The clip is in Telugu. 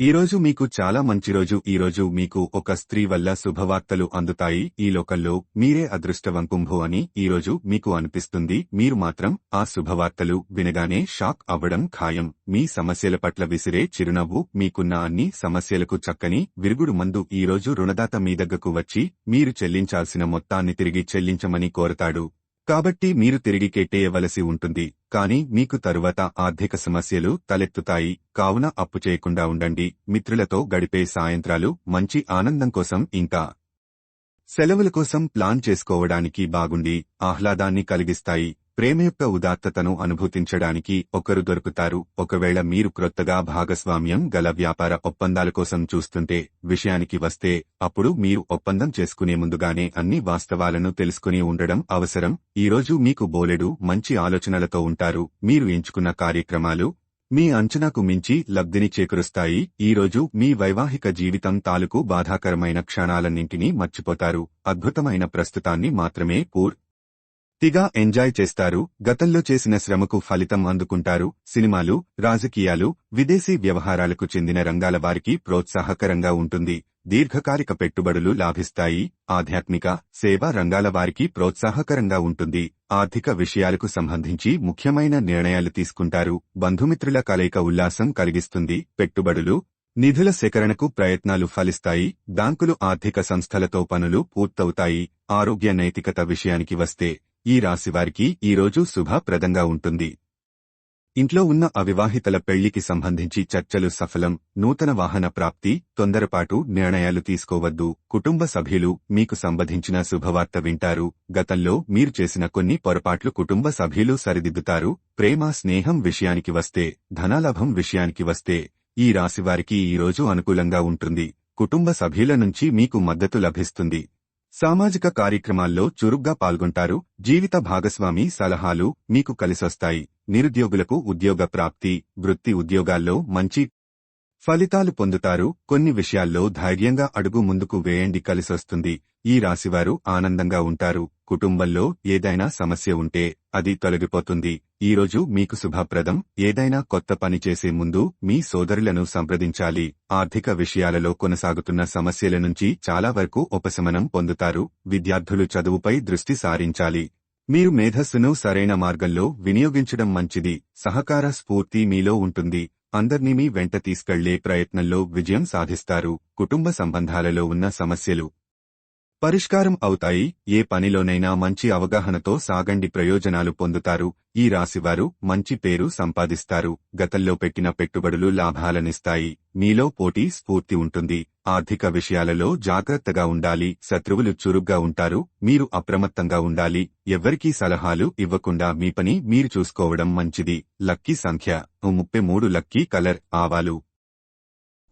ఈరోజు మీకు చాలా మంచి రోజు. ఈరోజు మీకు ఒక స్త్రీ వల్ల శుభవార్తలు అందుతాయి. ఈ లోకంలో మీరే అదృష్టవంకుంభు అని ఈరోజు మీకు అనిపిస్తుంది. మీరు మాత్రం ఆ శుభవార్తలు వినగానే షాక్ అవ్వడం ఖాయం. మీ సమస్యల పట్ల విసిరే చిరునవ్వు మీకున్న అన్ని సమస్యలకు చక్కని విరుగుడు మందు ఈ రోజు రుణదాత మీ దగ్గరకు వచ్చి మీరు చెల్లించాల్సిన మొత్తాన్ని తిరిగి చెల్లించమని కోరతాడు. కాబట్టి మీరు తిరిగి కెట్టేయవలసి ఉంటుంది కానీ మీకు తరువాత ఆర్థిక సమస్యలు తలెత్తుతాయి. కావున అప్పు చేయకుండా ఉండండి. మిత్రులతో గడిపే సాయంత్రాలు మంచి ఆనందం కోసం ఇంకా సెలవుల కోసం ప్లాన్ చేసుకోవడానికి బాగుండి. ఆహ్లాదాన్ని కలిగిస్తాయి. ప్రేమ యొక్క ఉదాత్తతను అనుభూతించడానికి ఒకరు దొరుకుతారు. ఒకవేళ మీరు క్రొత్తగా భాగస్వామ్యం గల వ్యాపార ఒప్పందాల కోసం చూస్తుంటే విషయానికి వస్తే అప్పుడు మీరు ఒప్పందం చేసుకునే ముందుగానే అన్ని వాస్తవాలను తెలుసుకుని ఉండడం అవసరం. ఈరోజు మీకు బోలెడు మంచి ఆలోచనలతో ఉంటారు. మీరు ఎంచుకున్న కార్యక్రమాలు మీ అంచనాకు మించి లబ్ధిని చేకూరుస్తాయి. ఈ రోజు మీ వైవాహిక జీవితం తాలూకు బాధాకరమైన క్షణాలన్నింటినీ మర్చిపోతారు. అద్భుతమైన ప్రస్తుతాన్ని మాత్రమే పూర్ తిగా ఎంజాయ్ చేస్తారు గతంలో చేసిన శ్రమకు ఫలితం అందుకుంటారు సినిమాలు రాజకీయాలు విదేశీ వ్యవహారాలకు చెందిన రంగాల వారికి ప్రోత్సాహకరంగా ఉంటుంది దీర్ఘకాలిక పెట్టుబడులు లాభిస్తాయి ఆధ్యాత్మిక సేవా రంగాల వారికి ప్రోత్సాహకరంగా ఉంటుంది ఆర్థిక విషయాలకు సంబంధించి ముఖ్యమైన నిర్ణయాలు తీసుకుంటారు బంధుమిత్రుల కలయిక ఉల్లాసం కలిగిస్తుంది పెట్టుబడులు నిధుల సేకరణకు ప్రయత్నాలు ఫలిస్తాయి బ్యాంకులు ఆర్థిక సంస్థలతో పనులు పూర్తవుతాయి ఆరోగ్య నైతికత విషయానికి వస్తే ఈ రాశివారికి ఈరోజు శుభప్రదంగా ఉంటుంది. ఇంట్లో ఉన్న అవివాహితల పెళ్ళికి సంబంధించి చర్చలు సఫలం నూతన వాహన ప్రాప్తి తొందరపాటు నిర్ణయాలు తీసుకోవద్దు. కుటుంబ సభ్యులు మీకు సంబంధించిన శుభవార్త వింటారు. గతంలో మీరు చేసిన కొన్ని పొరపాట్లు కుటుంబ సభ్యులు సరిదిద్దుతారు. ప్రేమ స్నేహం విషయానికి వస్తే ధనాలాభం విషయానికి వస్తే ఈ రాశివారికి ఈరోజు అనుకూలంగా ఉంటుంది. కుటుంబ సభ్యుల నుంచి మీకు మద్దతు లభిస్తుంది. సామాజిక కార్యక్రమాల్లో చురుగ్గా పాల్గొంటారు. జీవిత భాగస్వామి సలహాలు మీకు కలిసొస్తాయి. నిరుద్యోగులకు ఉద్యోగ ప్రాప్తి వృత్తి ఉద్యోగాల్లో మంచి ఫలితాలు పొందుతారు. కొన్ని విషయాల్లో ధైర్యంగా అడుగు ముందుకు వేయండి కలిసొస్తుంది. ఈ రాశివారు ఆనందంగా ఉంటారు. కుటుంబంలో ఏదైనా సమస్య ఉంటే అది తొలగిపోతుంది. ఈరోజు మీకు శుభప్రదం. ఏదైనా కొత్త పని చేసే ముందు మీ సోదరులను సంప్రదించాలి. ఆర్థిక విషయాలలో కొనసాగుతున్న సమస్యల నుంచి చాలా వరకు ఉపశమనం పొందుతారు. విద్యార్థులు చదువుపై దృష్టి సారించాలి. మీరు మేధస్సును సరైన మార్గంలో వినియోగించడం మంచిది. సహకార స్ఫూర్తి మీలో ఉంటుంది. అందర్నీ మీ వెంట తీసుకెళ్ళే ప్రయత్నంలో విజయం సాధిస్తారు. కుటుంబ సంబంధాలలో ఉన్న సమస్యలు పరిష్కారం అవుతాయి. ఏ పనిలోనైనా మంచి అవగాహనతో సాగండి ప్రయోజనాలు పొందుతారు. ఈ రాశివారు మంచి పేరు సంపాదిస్తారు. గతంలో పెట్టిన పెట్టుబడులు లాభాలనిస్తాయి. మీలో పోటీ స్ఫూర్తి ఉంటుంది. ఆర్థిక విషయాలలో జాగ్రత్తగా ఉండాలి. శత్రువులు చురుగ్గా ఉంటారు. మీరు అప్రమత్తంగా ఉండాలి. ఎవ్వరికీ సలహాలు ఇవ్వకుండా మీ పని మీరు చూసుకోవడం మంచిది. లక్కీ సంఖ్య. ముప్పై మూడు లక్కీ కలర్ ఆవాలు.